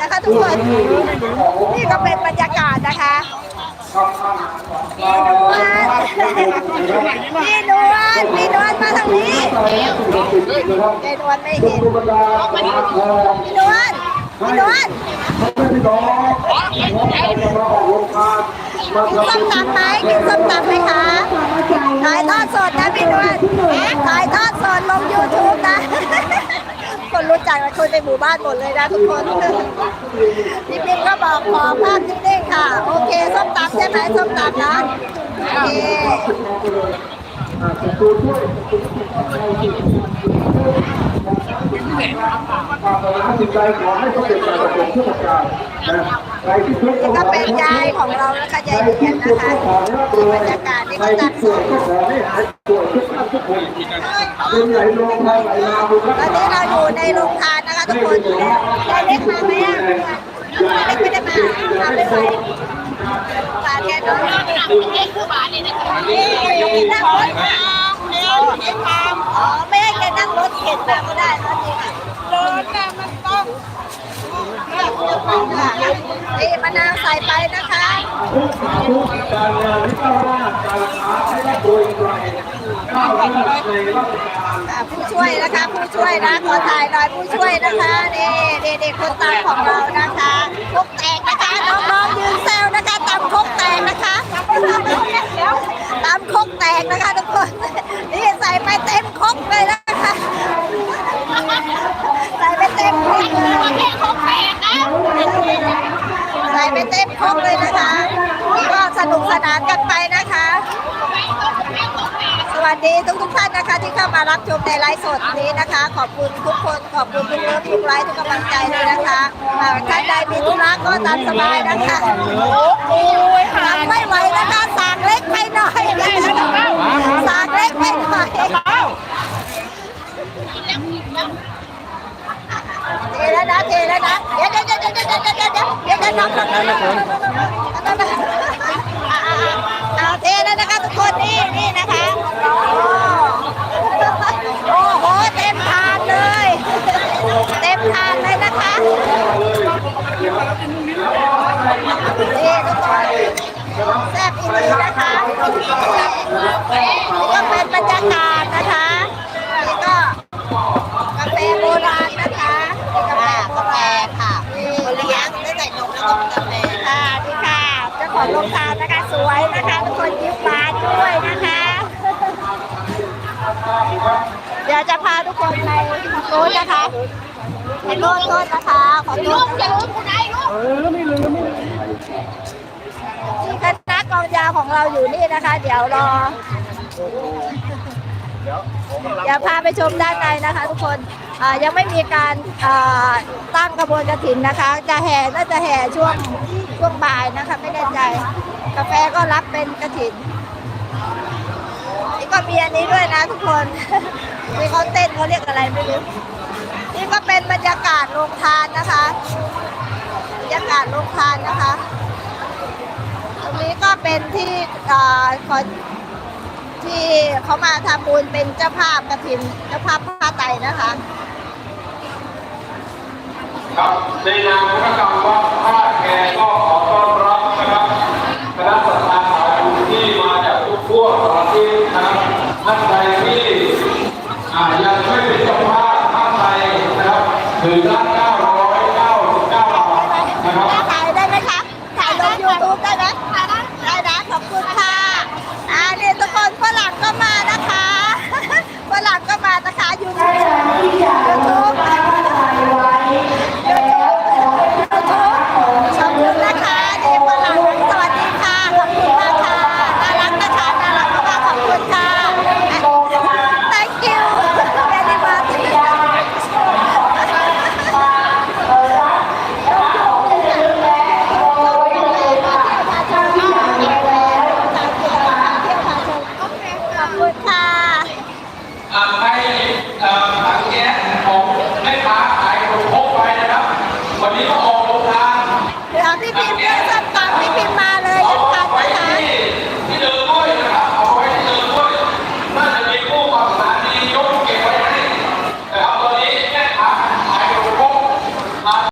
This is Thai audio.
นะคะทุกคนนี่ก็เป็นบรรยากาศนะคะพี่นวลพี่นวลมาทางนี้ยายนวลไม่เห็นพี่นวลพี่นวลกินส้มตำไหมกินส้มตำไหมคะถ่ายทอดสดนะพี่นวลถ่ายทอดสดลงยูทูบนะ คนรู้จักคนในหมู่บ้านหมดเลยนะทุกคนพี่ปิ๊กก็บอกขอภาพนิ่งๆค่ะ โอเคส้มตำใช่ไหมส้มตำนะโอเคจิตใจขอให้เขาเป็นการประสบทุกประการนะใครที่ทุกข์นี่ก็เป็นยายของเรานะคะยายเดียนนะคะบรรยากาศนี่ใครก็ที่ตัดสป่วย อให้หายป่วยทุกท่านทุกคนเป็นไหลลงมาไหลมาบุญตอนนี้เราอยู่ในโรงทานนะคะทุกคนยายเล็กมาไหมอะยายเล็กไม่ได้มามาไม่ไหวฝากแกด้วยนี่ยกนั่งรถมาอ๋อไม่ให้แกนั่งรถเข็นมาก็ได้รถนี้ค่ะเดินน่ะมันต้องนี่มะนาวใส่ไปนะคะทุกการงานที่ก้าวหน้าการค้าให้ได้โดยไกล อ่าผู้ช่วยนะคะ ผู้ช่วยนะขอถ่ายหน่อยผู้ช่วยนะคะนี่เด็กๆคนตามของเรานะคะคกแตกนะคะน้องๆยืนแซวนะคะตำคกแตกนะคะตำคกแตกนะคะทุกคนนี่ใส่ไปเต็มคกเลยนะคะใส่ไปเต็มคกเลยใส่ไปเต็มคกเลยนะคะนี่ก็สนุกสนานกันไปนะคะ วัสดีทุกทุกท่านนะคะที่เข้ามารับชมในไลฟ์สดนี้นะคะ ขอบคุณทุกคนขอบคุณทุกเลิฟทุกไลฟ์ทุกกำลังใจเลยนะคะท่านใดมีธุระก็ตามสบายนะคะโอ้ยหาไม่ไหวนะคะสากเล็กไปหน่อยสากเล็กไปหน่อยเทแล้วนะเทแล้วนะเดี๋ยวเดี๋ยวเดี๋ยวเดี๋ยวเดี๋ยวเดี๋ยวเดี๋ยวเดี๋ยวเดี๋ยว ของโรงทานนะคะสวยนะคะทุกคนยิ้มหวานด้วยนะคะ เดี๋ยวจะพาทุกคนไปโน้นนะคะไปโน้นโน้นนะคะขอโทษที่คณะกองยาวของเราอยู่นี่นะคะ เดี๋ยวรอเดี๋ยวพาไปชมด้านในนะคะทุกคนยังไม่มีการตั้งกระบวนกระถินนะคะ จะแห่น่าจะแห่ช่วง ช่วงบ่ายนะคะ ไม่แน่ใจ กาแฟก็รับเป็นกระถินนี่ก็มีอันนี้ด้วยนะทุกคนที่เขาเต้นเขาเรียกอะไรไม่รู้นี่ก็เป็นบรรยากาศโรงทานนะคะบรรยากาศโรงทานนะคะ ตรงนี้ก็เป็นที่เขอที่เขามาทำบุญเป็นเจ้าภาพกระถินเจ้าภาพผ้าไตรนะคะ ครับในนามพระกรรมวัด ยังไม่เป็นเจ้ภาพภาไทยนะครับถึงล้าเก้าร้อยเก้าสิบเก้าบาทนะครับ ถ่ายได้ไหมคะ ถ่ายลงยูทูบได้ไหมได้นะขอบคุณค่ะ อ่าเนี่ยทุกคนฝรั่งก็มานะคะ ฝรั่งก็มานะคะยูทูบ